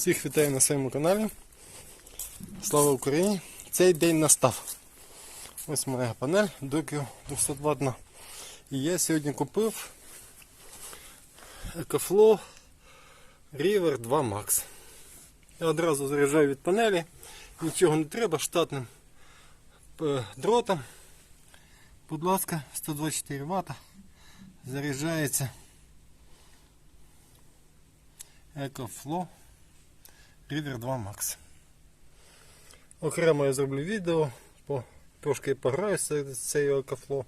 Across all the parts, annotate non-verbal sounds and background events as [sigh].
Всіх вітаю на своєму каналі. Слава Україні! Цей день настав. Ось моя панель Docu 200 ватна. І я сьогодні купив EcoFlow River 2 Max. Я одразу заряджаю від панелі, нічого не треба, штатним е, дротом. Будь ласка, 124 Вт. Заряджається EcoFlow River 2 Max. Окремо я зроблю відео, по, трошки пограю з цією EcoFlow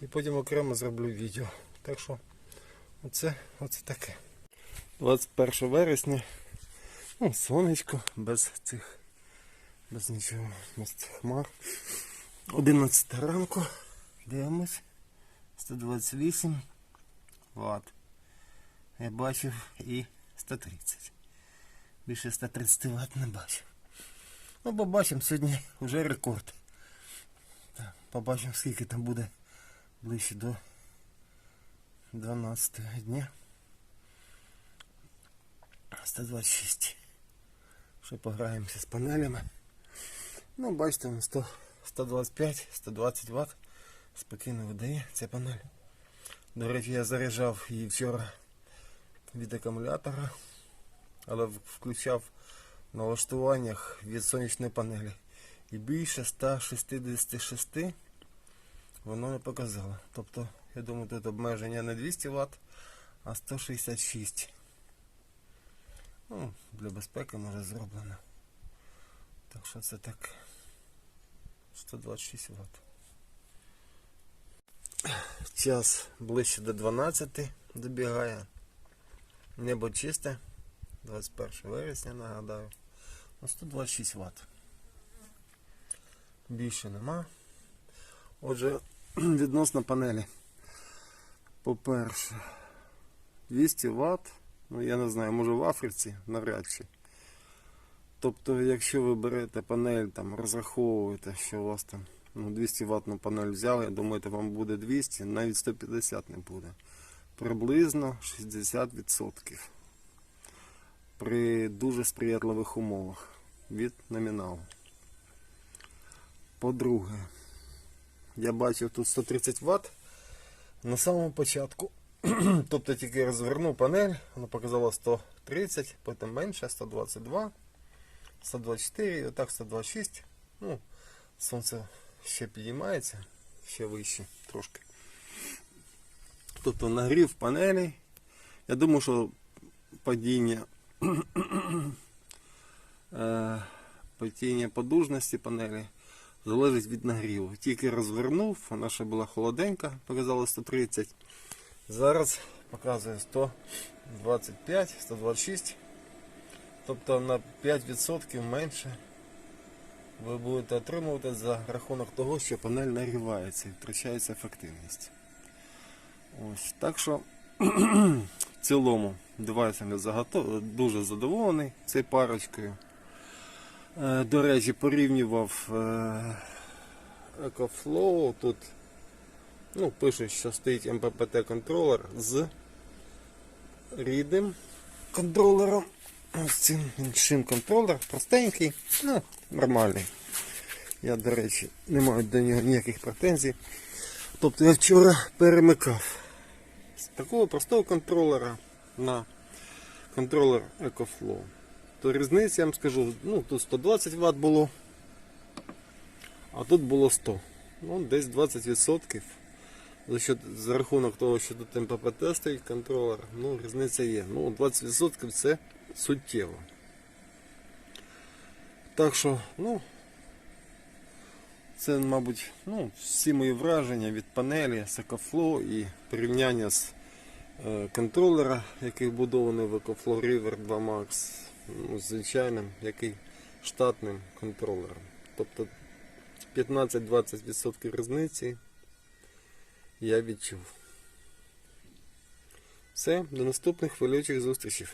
і потім окремо зроблю відео. Так що оце, оце таке. 21 вересня. Ну, сонечко, без цих, без нічого, без цих хмар. 11 ранку. Дивимось. 128 Вт. Я бачив і 130. Більше 130 Вт не бачив. Ну, побачимо сьогодні вже рекорд. Так, побачимо скільки там буде ближче до 12 дня. 126. Ще пограємося з панелями. Ну, бачите, 125, 120 Вт спокійно видає ця панель. До речі, я заряджав її вчора від акумулятора, але включав в налаштуваннях від сонячної панелі. І більше 166 воно не показало. Тобто, я думаю, тут обмеження не 200 Вт, а 166. Ну, для безпеки може зроблено. Так що це так 126 Вт. Час ближче до 12 добігає. Небо чисте. 21 вересня, нагадаю. На 126 Вт. Більше нема. Отже, [clears throat] відносно панелі. По-перше, 200 Вт. Ну я не знаю, може в Африці навряд чи. Тобто, якщо ви берете панель, там розраховуєте, що у вас там ну, 200 ватну панель взяли, думаєте, вам буде 200, навіть 150 не буде. Приблизно 60% при дуже сприятливих умовах від номіналу. По-друге, я бачив тут 130 Вт на самому початку. [clears throat] тобто тільки розвернув панель, воно показало 130, потім менше, 122, 124, і отак 126. Ну, сонце ще підіймається, ще вище трошки. Тобто нагрів панелі. Я думаю, що падіння е, падіння подужності панелі залежить від нагріву. Тільки розвернув, вона ще була холоденька, показала 130. Зараз показує 125, 126. Тобто на 5% менше ви будете отримувати за рахунок того, що панель нагрівається і втрачається ефективність. Ось, Так що цілому девайсом я заготов... дуже задоволений цією парочкою. Е, До речі, порівнював е, EcoFlow. Тут ну, пише, що стоїть MPPT контролер з рідним контролером. Ось цим іншим контролер, простенький, ну, нормальний. Я, до речі, не маю до нього ніяких претензій. Тобто я вчора перемикав з такого простого контролера на контролер EcoFlow. То різниця, я вам скажу, ну тут 120 Вт було, а тут було 100. Ну, десь 20%. За, що, за рахунок того, що тут МППТ стоїть контролер, ну, різниця є. Ну, 20% це суттєво. Так що, ну, це, мабуть, ну, всі мої враження від панелі EcoFlow і порівняння з е, контролера, який вбудований в EcoFlow River 2 Max, ну, звичайним, який штатним контролером. Тобто 15-20% різниці я відчув. Все, до наступних хвилюючих зустрічей.